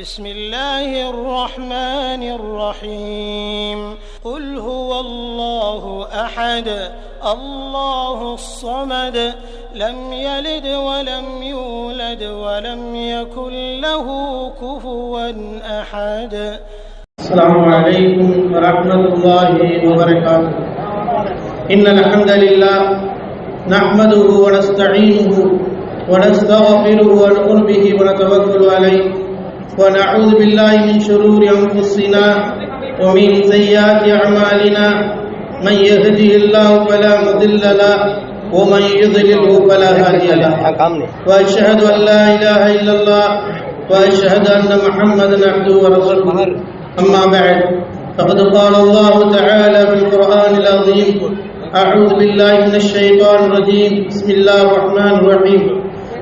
بسم الله الرحمن الرحيم. قل هو الله أحد الله الصمد لم يلد ولم يولد ولم يكن له كفوا أحد. السلام عليكم ورحمة الله وبركاته. إن الحمد لله نحمده ونستعينه ونستغفره ونؤمن به ونتوكل عليه. ونعوذ بالله من شرور أنفسنا ومن سيئات أعمالنا. من يهده الله فلا مضل له ومن يضلله فلا هادي له. وأشهد أن لا إله إلا الله وأشهد أن محمدا عبده ورسوله. أما بعد فقد قال الله تعالى في القرآن العظيم أعوذ بالله من الشيطان الرجيم. بسم الله الرحمن الرحيم.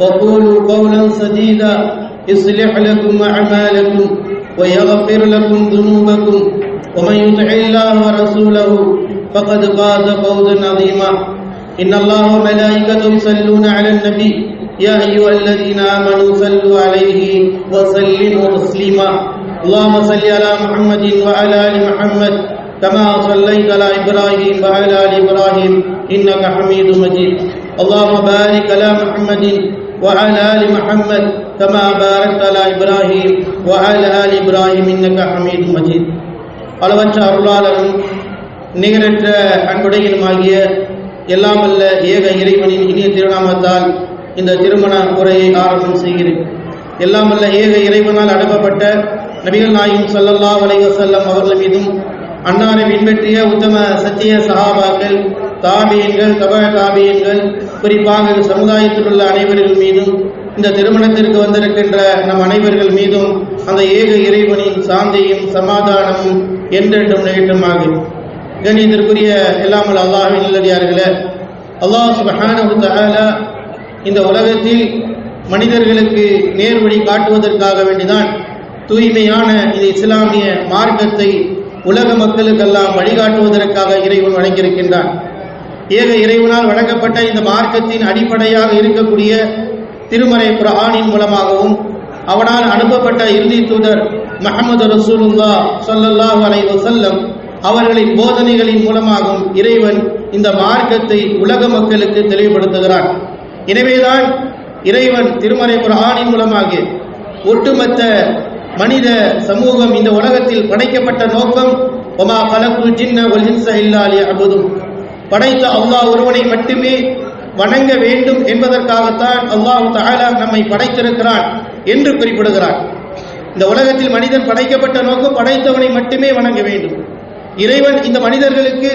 وقولوا قولا سديدا يصلح لكم أعمالكم ويغفر لكم ذنوبكم. ومن يطع الله ورسوله فقد فاز فوزا عظيما. إن الله وملائكته يصلون على النبي. يا أيها الذين آمنوا صلوا عليه وسلموا تسليما. اللهم صل على محمد وعلى آل محمد كما صليت على إبراهيم وعلى آل إبراهيم إنك حميد مجيد. اللهم بارك على محمد وعلى ال محمد كما باركت على ابراهيم وعلى ال ابراهيم انك حميد مجيد அளவற்ற அருளாளரும் நிகரற்ற அன்புடையனுமாகிய எல்லாம் அல்ல ஏக இறைவனின் இனிய திருநாமத்தால் இந்த திருமண உரையை ஆரம்பம் செய்கிறேன் எல்லாம் அல்ல ஏக இறைவனால் அனுப்பப்பட்ட நபிகள் நாயும் சல்லல்லா அலைஹி வஸல்லம் அவர்கள் மீதும் அன்னாரை பின்பற்றிய உத்தம சத்திய சஹாபாக்கள் தாபியன்கள் தபக தாபியன்கள் குறிப்பாக இந்த சமுதாயத்தில் உள்ள அனைவர்கள் மீதும் இந்த திருமணத்திற்கு வந்திருக்கின்ற நம் அனைவர்கள் மீதும் அந்த ஏக இறைவனின் சாந்தியும் சமாதானமும் என்றென்றும் நிகழ்த்துமாக கணிதற்குரிய எல்லாமல் அல்லாஹின் நல்லடியார்களே அல்லாஹ் சுபஹானஹு இந்த உலகத்தில் மனிதர்களுக்கு நேர்வழி காட்டுவதற்காக வேண்டிதான் தூய்மையான இந்த இஸ்லாமிய மார்க்கத்தை உலக மக்களுக்கெல்லாம் வழிகாட்டுவதற்காக இறைவன் வழங்கியிருக்கின்றான். ஏக இறைவனால் வழங்கப்பட்ட இந்த மார்க்கத்தின் அடிப்படையாக இருக்கக்கூடிய திருமறை குர்ஆனின் மூலமாகவும் அவனால் அனுப்பப்பட்ட இறுதி தூதர் மஹமது ரசூலுல்லா ஸல்லல்லாஹு அலை வசல்லம் அவர்களின் போதனைகளின் மூலமாகவும் இறைவன் இந்த மார்க்கத்தை உலக மக்களுக்கு தெளிவுபடுத்துகிறான். எனவேதான் இறைவன் திருமறை புரஹானின் மூலமாக ஒட்டுமொத்த மனித சமூகம் இந்த உலகத்தில் படைக்கப்பட்ட நோக்கம் ஒமா கலப்பு ஜின்ன ஒல் இன்ச இல்லா லியஅபுதுன். படைத்த அல்லாஹ் ஒருவனை மட்டுமே வணங்க வேண்டும் என்பதற்காகத்தான் அல்லாஹ் தகலா நம்மை படைத்திருக்கிறான் என்று குறிப்பிடுகிறான். இந்த உலகத்தில் மனிதன் படைக்கப்பட்ட நோக்கம் படைத்தவனை மட்டுமே வணங்க வேண்டும். இறைவன் இந்த மனிதர்களுக்கு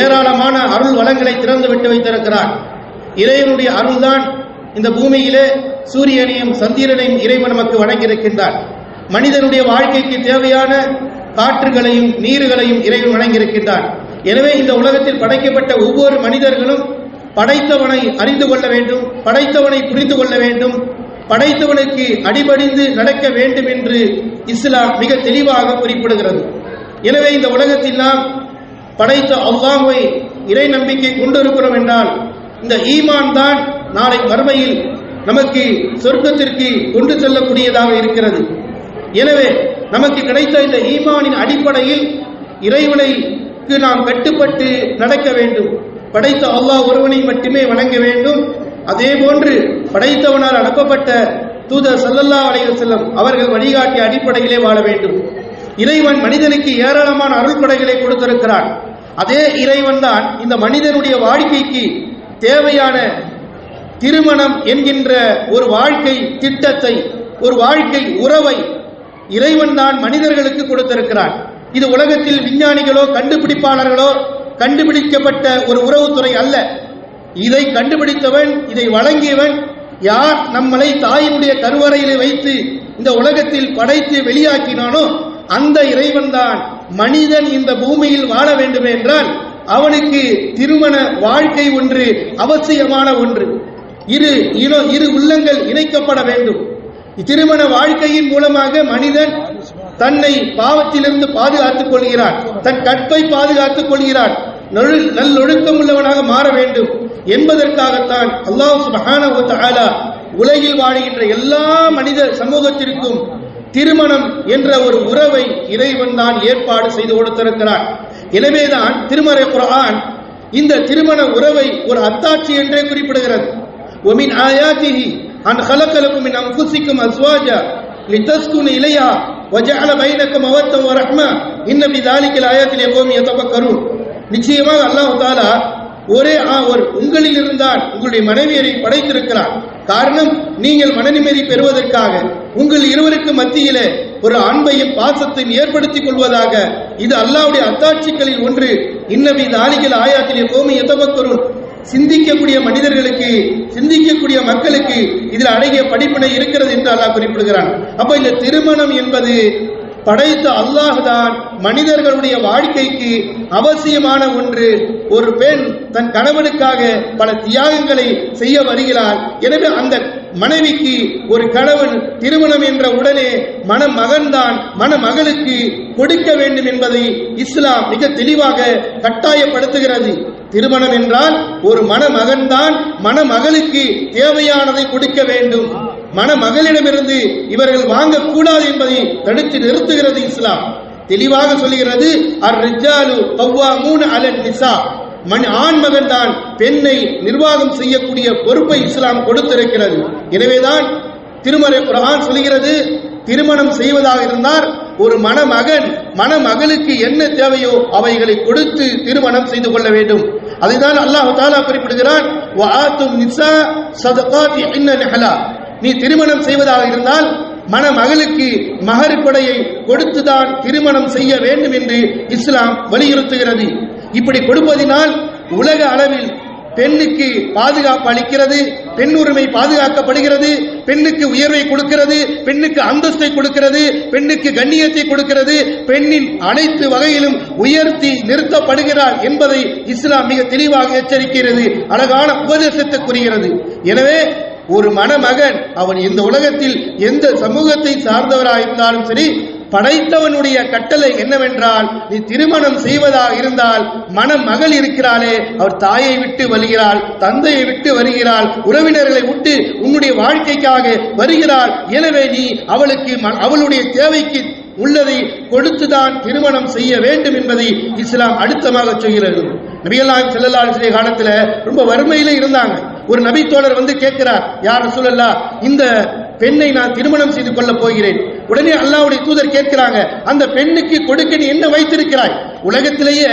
ஏராளமான அருள் வளங்களை திறந்து விட்டு வைத்திருக்கிறான். இறைவனுடைய அருள்தான் இந்த பூமியிலே சூரியனையும் சந்திரனையும் இறைவன் நமக்கு வழங்கியிருக்கின்றான் மனிதனுடைய வாழ்க்கைக்கு தேவையான காற்றுகளையும் நீர்களையும் இறைவன் வழங்கியிருக்கின்றான் எனவே இந்த உலகத்தில் படைக்கப்பட்ட ஒவ்வொரு மனிதர்களும் படைத்தவனை அறிந்து கொள்ள வேண்டும் படைத்தவனை புரிந்து கொள்ள வேண்டும் படைத்தவனுக்கு அடிபடிந்து நடக்க வேண்டும் என்று இஸ்லாம் மிக தெளிவாக குறிப்பிடுகிறது. எனவே இந்த உலகத்தில் நாம் படைத்த அல்லாஹ்வை இறை நம்பிக்கை கொண்டிருக்கிறோம் என்றால் இந்த ஈமான் தான் நாளை வறுமையில் நமக்கு சொர்க்கத்திற்கு கொண்டு செல்லக்கூடியதாக இருக்கிறது. எனவே நமக்கு கிடைத்த இந்த ஈமானின் அடிப்படையில் இறைவனை நாம் கட்டுப்பட்டு நடக்க வேண்டும். படைத்த அல்லாஹ் ஒருவனை மட்டுமே வணங்க வேண்டும். அதே போன்று படைத்தவனால் அனுப்பப்பட்ட தூதர் சல்லல்லா அலையர் செல்லம் அவர்கள் வழிகாட்டிய அடிப்படையிலே வாழ வேண்டும். இறைவன் மனிதனுக்கு ஏராளமான அருள்படைகளை கொடுத்திருக்கிறான். அதே இறைவன் தான் இந்த மனிதனுடைய வாழ்க்கைக்கு தேவையான திருமணம் என்கின்ற ஒரு வாழ்க்கை திட்டத்தை ஒரு வாழ்க்கை உறவை இறைவன் தான் மனிதர்களுக்கு கொடுத்திருக்கிறான். இது உலகத்தில் விஞ்ஞானிகளோ கண்டுபிடிப்பாளர்களோ கண்டுபிடிக்கப்பட்ட ஒரு உறவுத்துறை அல்ல. இதை கண்டுபிடித்தவன் இதை வழங்கியவன் யார் நம்மளை தாயினுடைய கருவறையில் வைத்து இந்த உலகத்தில் படைத்து வெளியாக்கினானோ அந்த இறைவன்தான் மனிதன் இந்த பூமியில் வாழ வேண்டும் என்றால் அவனுக்கு திருமண வாழ்க்கை ஒன்று அவசியமான ஒன்று. இரு இரு இரு உள்ளங்கள் இணைக்கப்பட வேண்டும். திருமண வாழ்க்கையின் மூலமாக மனிதன் தன்னை பாவத்திலிருந்து பாதுகாத்துக் கொள்கிறான். தன் கற்பை பாதுகாத்துக் கொள்கிறான். நல்லொழுக்கம் உள்ளவனாக மாற வேண்டும். என்பதற்காகத்தான் அல்லாஹ் சுபஹான உலகில் வாழுகின்ற எல்லா மனித சமூகத்திற்கும் திருமணம் என்ற ஒரு உறவை இறைவன் தான் ஏற்பாடு செய்து கொடுத்திருக்கிறான். எனவேதான் திருமறை குரான் இந்த திருமண உறவை ஒரு அத்தாட்சி என்றே குறிப்பிடுகிறது. ஒமின் ஆயாத்திஹி அன் ஹலக்கலக்கும் அம்புசிக்கும் அஸ்வாஜா லித்தஸ்குன் இலையா وجعل بينكم مودة ورحمة إن في ذلك الآيات لقوم يتفكرون நிச்சயமாக அல்லாஹ் தாலா ஒரே ஆ- ஒரு உங்களில் இருந்தால் உங்களுடைய மனைவியரை படைத்திருக்கிறார் காரணம் நீங்கள் மனநிம்மதி பெறுவதற்காக உங்கள் இருவருக்கு மத்தியிலே ஒரு அன்பையும் பாசத்தையும் ஏற்படுத்திக் கொள்வதாக இது அல்லாஹ்வுடைய அத்தாட்சிகளில் ஒன்று இன்னபி தாலிகள் ஆயாத்திலே கோமி எத்தபக்கரும் சிந்திக்கக்கூடிய மனிதர்களுக்கு சிந்திக்கக்கூடிய மக்களுக்கு இதில் அடங்கிய படிப்பினை இருக்கிறது என்று அல்லாஹ் குறிப்பிடுகிறான். அப்ப இந்த திருமணம் என்பது படைத்த அல்லாஹ் தான் மனிதர்களுடைய வாழ்க்கைக்கு அவசியமான ஒன்று. ஒரு பெண் தன் கணவனுக்காக பல தியாகங்களை செய்ய வருகிறார் எனவே அந்த மனைவிக்கு ஒரு கணவன் திருமணம் என்ற உடனே மணமகன்தான் மணமகளுக்கு கொடுக்க வேண்டும் என்பதை இஸ்லாம் மிக தெளிவாக கட்டாயப்படுத்துகிறது. திருமணம் என்றால் ஒரு மணமகன்தான் மணமகளுக்கு தேவையானதை கொடுக்க வேண்டும். மணமகளிடமிருந்து இவர்கள் வாங்கக்கூடாது என்பதை தடுத்து நிறுத்துகிறது இஸ்லாம். தெளிவாக சொல்லுகிறது அர் ரிஜாலு கவ்வாமூன் அலன் நிசா. மண் ஆண் மகன் தான் பெண்ணை நிர்வாகம் செய்யக்கூடிய பொறுப்பை இஸ்லாம் கொடுத்திருக்கிறது. எனவேதான் திருமறை குரான் சொல்கிறது திருமணம் செய்வதாக இருந்தால் ஒரு மணமகன் மணமகளுக்கு என்ன தேவையோ அவைகளை கொடுத்து திருமணம் செய்து கொள்ள வேண்டும். அதுதான் அல்லாஹ் தாலா குறிப்பிடுகிறான் இன்ன நீ திருமணம் செய்வதாக இருந்தால் மணமகளுக்கு மகர் கொடையை கொடுத்துதான் திருமணம் செய்ய வேண்டும் என்று இஸ்லாம் வலியுறுத்துகிறது. இப்படி கொடுப்பதினால் உலக அளவில் பெண்ணுக்கு பாதுகாப்பு அளிக்கிறது பெண் உரிமை பாதுகாக்கப்படுகிறது பெண்ணுக்கு உயர்வை கொடுக்கிறது பெண்ணுக்கு அந்தஸ்தை கொடுக்கிறது பெண்ணுக்கு கண்ணியத்தை கொடுக்கிறது பெண்ணின் அனைத்து வகையிலும் உயர்த்தி நிறுத்தப்படுகிறார் என்பதை இஸ்லாம் மிக தெளிவாக எச்சரிக்கிறது அழகான உபதேசத்தை கூறுகிறது. எனவே ஒரு மணமகன் அவன் இந்த உலகத்தில் எந்த சமூகத்தை சார்ந்தவராயிருந்தாலும் சரி படைத்தவனுடைய கட்டளை என்னவென்றால் நீ திருமணம் செய்வதாக இருந்தால் மணமகள் இருக்கிறாளே அவர் தாயை விட்டு வருகிறாள் தந்தையை விட்டு வருகிறாள் உறவினர்களை விட்டு உன்னுடைய வாழ்க்கைக்காக வருகிறாள். எனவே நீ அவளுக்கு ம- அவளுடைய தேவைக்கு உள்ளதை கொடுத்துதான் திருமணம் செய்ய வேண்டும் என்பதை இஸ்லாம் அழுத்தமாக சொல்கிறது. நபியல்லாம் செல்லல்லா காலத்தில் காலத்துல ரொம்ப வறுமையில இருந்தாங்க. ஒரு நபி தோழர் வந்து கேட்கிறார் யார் சொல்லல்லா இந்த பெண்ணை நான் திருமணம் செய்து கொள்ள போகிறேன். உடனே அல்லாவுடைய தூதர் கேட்கிறாங்க அந்த பெண்ணுக்கு கொடுக்க நீ என்ன வைத்திருக்கிறாய்? உலகத்திலேயே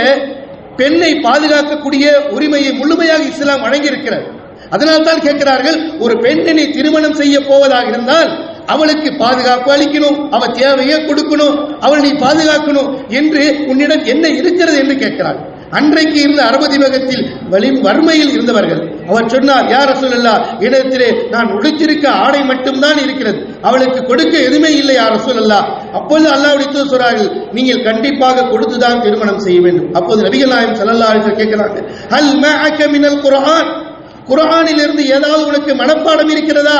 பெண்ணை பாதுகாக்கக்கூடிய உரிமையை முழுமையாக இஸ்லாம் வழங்கியிருக்கிறது. அதனால் தான் கேட்கிறார்கள் ஒரு பெண்ணை திருமணம் செய்ய போவதாக இருந்தால் அவளுக்கு பாதுகாப்பு அளிக்கணும் அவ தேவையை கொடுக்கணும் அவள் நீ பாதுகாக்கணும் என்று உன்னிடம் என்ன இருக்கிறது என்று கேட்கிறார். அன்றைக்கு இருந்த அரபு திவகத்தில் வலி வறுமையில் இருந்தவர்கள் அவர் சொன்னார் யார் ரசூலல்லா இடத்திலே நான் உடுத்திருக்க ஆடை மட்டும்தான் இருக்கிறது. அவளுக்கு கொடுக்க எதுவுமே இல்லை யார் ரசூலல்லா அப்பொழுது அல்லாவுடைய தூதர் சொல்றார்கள் நீங்கள் கண்டிப்பாக கொடுத்துதான் திருமணம் செய்ய வேண்டும். அப்போது நபிகள் நாயம் ஸல்லல்லாஹு அலைஹி வஸல்லம் கேட்கிறாங்க ஹல் மஅக மினல் குர்ஆன்? இருந்து ஏதாவது உனக்கு மனப்பாடம் இருக்கிறதா?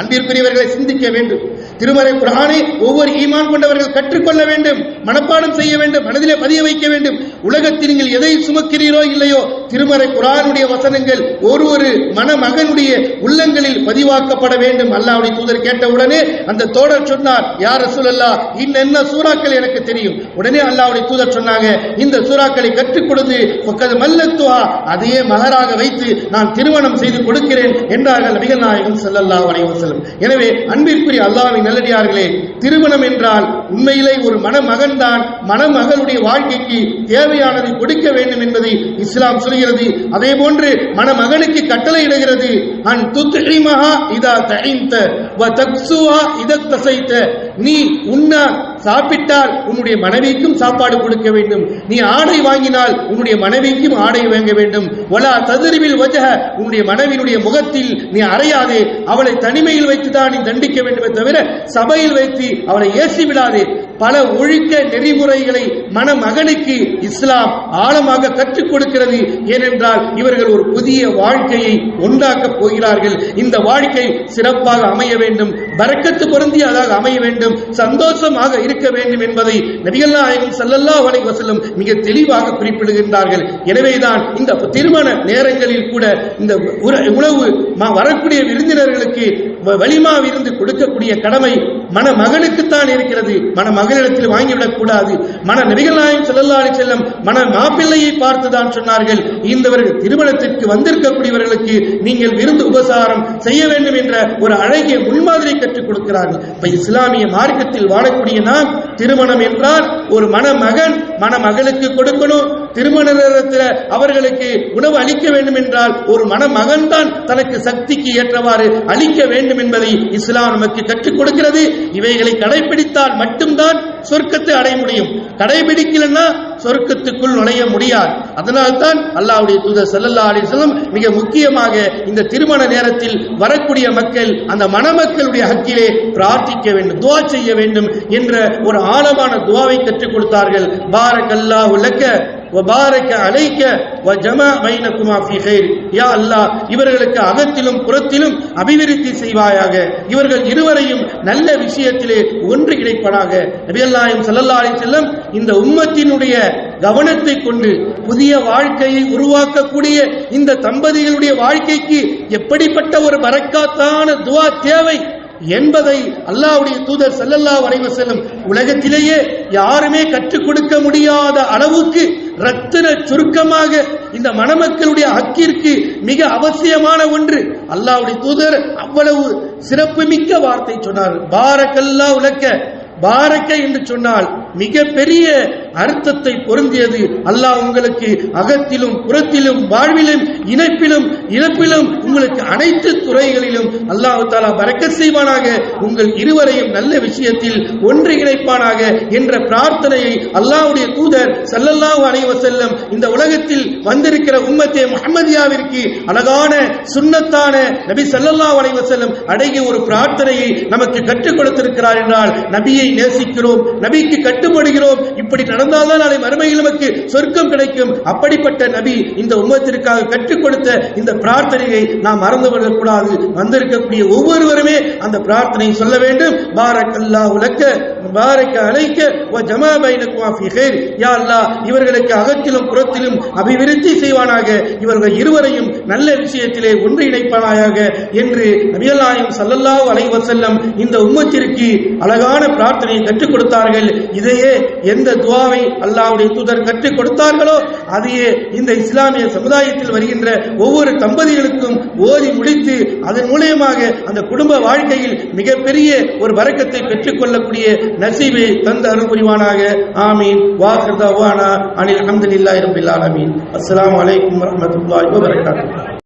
அன்பிற்குரியவர்களை சிந்திக்க வேண்டும். திருமறை குரானை ஒவ்வொரு ஈமான் கொண்டவர்கள் கற்றுக்கொள்ள வேண்டும் மனப்பாடம் செய்ய வேண்டும் மனதிலே பதிய வைக்க வேண்டும். உலகத்தில் நீங்கள் எதை சுமக்கிறீரோ இல்லையோ திருமறை குரானுடைய வசனங்கள் ஒரு ஒரு மணமகனுடைய உள்ளங்களில் பதிவாக்கப்பட வேண்டும். அல்லாவுடைய தூதர் கேட்டவுடனே அந்த தோழர் சொன்னார் யார் ரசூலல்லா இன்னென்ன சூறாக்கள் எனக்கு தெரியும்? உடனே அல்லாவுடைய தூதர் சொன்னாங்க இந்த சூறாக்களை கற்றுக் கொடுத்து மல்லத்துவா அதையே மகராக வைத்து நான் திருமணம் செய்து கொடுக்கிறேன் என்றார்கள் நபிகள் நாயகம் செல்லல்லா அலைஹி செல்லும் எனவே அன்பிற்குரிய அல்லாவின் நல்லடியார்களே திருமணம் என்றால் உண்மையிலே ஒரு மணமகன் தான் மணமகளுடைய வாழ்க்கைக்கு தேவையானதை கொடுக்க வேண்டும் என்பதை இஸ்லாம் சொல்கிறது. அதே போன்று மணமகனுக்கு கட்டளையிடுகிறது அன் துத்இமஹா இதா தகைந்த வ தக்சுவா இதா தசைத்த நீ உன்ன சாப்பிட்டால் உன்னுடைய மனைவிக்கும் சாப்பாடு கொடுக்க வேண்டும். நீ ஆடை வாங்கினால் உன்னுடைய மனைவிக்கும் ஆடை வாங்க வேண்டும். ஒலா ததிரிவில் வஜக உன்னுடைய மனைவியினுடைய முகத்தில் நீ அறையாதே. அவளை தனிமையில் வைத்து தான் நீ தண்டிக்க வேண்டுமே தவிர சபையில் வைத்து அவளை ஏசி விடாதே பல ஒழுக்க நெறிமுறைகளை மணமகனுக்கு இஸ்லாம் ஆழமாக கற்றுக் கொடுக்கிறது. ஏனென்றால் இவர்கள் ஒரு புதிய வாழ்க்கையை உண்டாக்கப் போகிறார்கள். இந்த வாழ்க்கை சிறப்பாக அமைய வேண்டும். பரக்கத்து பொருந்தியதாக அமைய வேண்டும். சந்தோஷமாக இருக்க வேண்டும் என்பதை நபிகள் நாயகம் ஸல்லல்லாஹு அலைஹி வஸல்லம் மிக தெளிவாக குறிப்பிடுகின்றார்கள். எனவேதான் இந்த திருமண நேரங்களில் கூட இந்த உணவு வரக்கூடிய விருந்தினர்களுக்கு வலிமா விருந்து கொடுக்கக்கூடிய கடமை மணமகனுக்குத்தான் இருக்கிறது. மணமகனிடத்தில் வாங்கிவிடக்கூடாது மன நபிகள் நாயகம் ஸல்லல்லாஹு அலைஹி வஸல்லம் மன மாப்பிள்ளையை பார்த்துதான் சொன்னார்கள். இந்தவர்கள் திருமணத்திற்கு வந்திருக்கக்கூடியவர்களுக்கு நீங்கள் விருந்து உபசாரம் செய்ய வேண்டும் என்ற ஒரு அழகிய முன்மாதிரி கற்றுக் கொடுக்கிறார்கள். இப்ப இஸ்லாமிய மார்க்கத்தில் வாழக்கூடிய நாம் திருமணம் என்றால் ஒரு மணமகன் மணமகளுக்கு கொடுக்கணும். திருமண நேரத்தில் அவர்களுக்கு உணவு அளிக்க வேண்டும் என்றால் ஒரு மணமகன் தான் தனக்கு சக்திக்கு ஏற்றவாறு அளிக்க வேண்டும் என்பதை இஸ்லாம் நமக்கு கற்றுக் கொடுக்கிறது. இவைகளை கடைபிடித்தால் மட்டும்தான் சொர்க்கத்தை அடைய முடியும். கடைபிடிக்கலன்னா சொர்க்கத்துக்குள் நுழைய முடியாது. அதனால்தான் அல்லாவுடைய தூதர் செல்லல்லா அலைஹி மிக முக்கியமாக இந்த திருமண நேரத்தில் வரக்கூடிய மக்கள் அந்த மணமக்களுடைய ஹக்கிலே பிரார்த்திக்க வேண்டும் துவா செய்ய வேண்டும் என்ற ஒரு ஆழமான துவாவை கற்றுக் கொடுத்தார்கள். பாரக்கல்லாஹு லக்க. وبارك عليك وجمع بينكما في خير. யா அல்லாஹ் இவர்களுக்கு அகத்திலும் புறத்திலும் அபிவிருத்தி செய்வாயாக. இவர்கள் இருவரையும் நல்ல விஷயத்திலே ஒன்று கிடைப்பதாக. நபியல்லாஹிம் ஸல்லல்லாஹு அலைஹி வஸல்லம் இந்த உம்மத்தினுடைய கவனத்தை கொண்டு புதிய வாழ்க்கையை உருவாக்கக்கூடிய இந்த தம்பதிகளுடைய வாழ்க்கைக்கு எப்படிப்பட்ட ஒரு பரக்காத்தான துவா தேவை என்பதை அல்லாஹ்வுடைய தூதர் செல்லல்லா வரைவ செல்லும் உலகத்திலேயே யாருமே கற்றுக் கொடுக்க முடியாத அளவுக்கு ரத்தின சுருக்கமாக இந்த மணமக்களுடைய ஹக்கிற்கு மிக அவசியமான ஒன்று. அல்லாவுடைய தூதர் அவ்வளவு சிறப்புமிக்க வார்த்தை சொன்னார். பாரக்கல்லா உலக்க பாரக்க என்று சொன்னால் மிகப்பெரிய அர்த்தத்தை பொருந்தியது. அல்லாஹ் உங்களுக்கு அகத்திலும் புறத்திலும் வாழ்விலும் இணைப்பிலும் இழப்பிலும் உங்களுக்கு அனைத்து துறைகளிலும் அல்லாஹு தாலா பறக்க செய்வானாக. உங்கள் இருவரையும் நல்ல விஷயத்தில் ஒன்று இணைப்பானாக என்ற பிரார்த்தனையை அல்லாஹுடைய தூதர் சல்லல்லாஹு அலைவ வஸல்லம் இந்த உலகத்தில் வந்திருக்கிற உம்மத்தே முகமதியாவிற்கு அழகான சுன்னத்தான நபி ஸல்லல்லாஹு அலைவ வஸல்லம் அடங்கிய ஒரு பிரார்த்தனையை நமக்கு கற்றுக் கொடுத்திருக்கிறார் என்றால் நபியை நேசிக்கிறோம். நபிக்கு கட்டுப்படுகிறோம் இப்படி நடந்தால்தான் நாளை மறுமையில் நமக்கு சொர்க்கம் கிடைக்கும். அப்படிப்பட்ட நபி இந்த உம்மத்திற்காக கற்றுக் கொடுத்த இந்த பிரார்த்தனையை நாம் மறந்துவிடக் கூடாது. வந்திருக்கக்கூடிய ஒவ்வொருவருமே அந்த பிரார்த்தனை சொல்ல வேண்டும். பாரக் அல்லாஹ் உலக்க பாரக் அழைக்க வ ஜமா பைனக்குமா யா அல்லாஹ் இவர்களுக்கு அகத்திலும் புறத்திலும் அபிவிருத்தி செய்வானாக. இவர்கள் இருவரையும் நல்ல விஷயத்திலே ஒன்றிணைப்பானாயாக என்று நபியல்லாயும் சல்லல்லாஹ் அலைவசல்லம் இந்த உம்மத்திற்கு அழகான பிரார்த்தனையை கற்றுக் கொடுத்தார்கள். இது இதையே எந்த துவாவை அல்லாவுடைய தூதர் கற்றுக் கொடுத்தார்களோ அதையே இந்த இஸ்லாமிய சமுதாயத்தில் வருகின்ற ஒவ்வொரு தம்பதிகளுக்கும் ஓதி முடித்து அதன் மூலியமாக அந்த குடும்ப வாழ்க்கையில் மிகப்பெரிய ஒரு வரக்கத்தை பெற்றுக் கொள்ளக்கூடிய நசீபை தந்த அருள் புரிவானாக ஆமீன் வாஹிர் அனில் அஹமதுல்லாஹி ரபில் ஆலமீன். அஸ்லாம் வலைக்கம் வரமத்துல்லாஹி வபரகாத்துஹு.